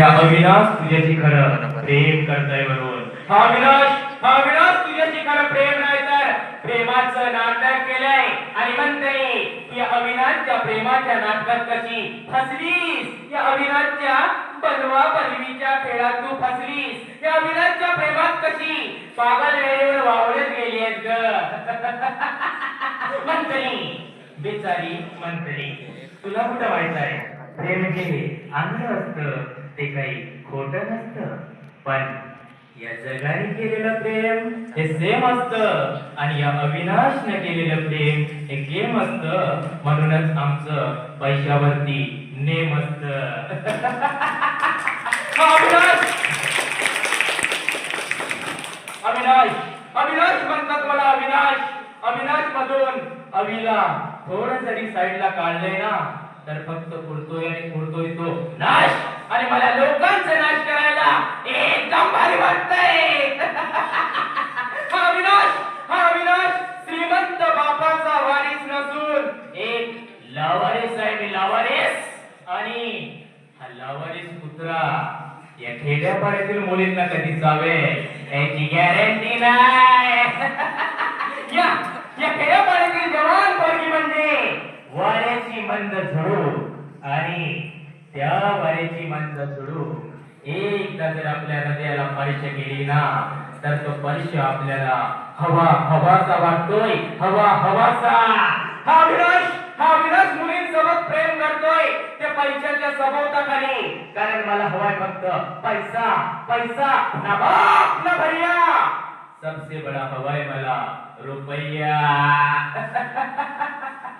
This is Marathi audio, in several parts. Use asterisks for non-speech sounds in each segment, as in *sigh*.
अविनाश तुझ्याशी खरं प्रेम करताय म्हणून. हा अविनाश हा अविनाश तुझ्याशी खरं प्रेम नाही तर प्रेमाचं नाटक केलंय. आणि म्हणते की अविनाशच्या प्रेमाच्या नाटकात कशी फसलीस? या अविनाशच्या बनवा बनवीच्या खेळात तू फसलीस. या अविनाशच्या प्रेमात कशी पागल वेळेवर वावळत गेली आहेस ग. मंत्री बेचारी मंत्री तुला कुठं व्हायचं आहे? प्रेम हे अंग असत ते काही खोट नसतं. पण या जगाने केलेलं प्रेम हे सेम असत. आणि या अविनाशने केलेलं प्रेम हे गेम असत. म्हणूनच आमचं पैशावरती नेम असत. *laughs* अविनाश! अविनाश! अविनाश म्हणतात मला अविनाश! अविनाश मधून अविला थोडं जरी साईडला काढलंय ना तर फक्त पुरतोय आणि पुरतोय तो नाश. आणि मला लोकांचा नाश करायला एकदम भारी वाटतंय. *laughs* हा विनाश हा विनाश श्रीमंत बापाचा वारीस नसून एक लावारीस आहे मी लावारीस. आणि हा लावारीस कुत्रा या खेड्यापाड्यातील मुलींना कधी जावे याची गॅरंटी नाही *laughs* या या खेड्यापाड्यातील जवान पोरगी म्हणजे वाऱ्याची मंद झुडू आणि त्या वाऱ्याची मंद झुडू एकदा जर आपल्या हृदयाला स्पर्श केली ना तर तो स्पर्श आपल्याला हवा हवासा वाटतोय. हवा हवासा हा विनाश हा विनाश मुलींसोबत प्रेम करतोय. त्या पैशाच्या सभोवताखाली. कारण मला हवाय फक्त पैसा पैसा. ना बाप ना भैया. सबसे बड़ा हवाय मला रुपया. *laughs*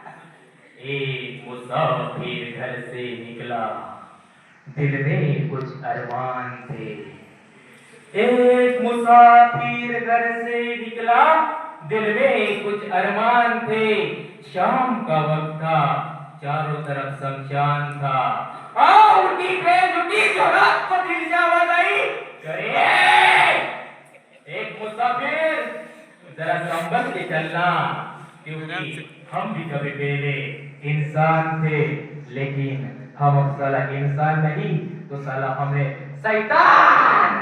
एक मुसाफिर घर से निकला। दिल में कुछ अरमान थे। एक मुसाफिर घर से निकला। दिल में कुछ अरमान थे। शाम का वक्त था। चारों तरफ़ शमशान था। आओ उठी उठी जो रात को दिल से आवाज़ आई। करे एक मुसाफिर, जरा संभल के चलना। क्योंकि हम भी कभी पहले इंसान थे लेकिन हम अब साला इंसान नहीं तो साला हमें शैतान!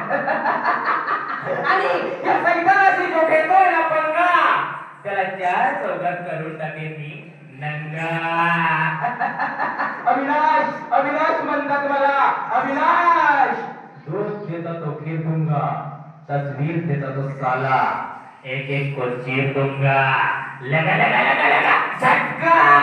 आणि या शैतानाशी जो घेतोय ना पंगा! त्याला चार चौघात करून टाकेन मी नंगा। *laughs* अविनाश अविनाश म्हणतात मला अविनाश! दोस्त देता तो फिर दूंगा तस्वीर देता तो साला। एक एक को दूंगा लगा लगा लगा लगा झटका.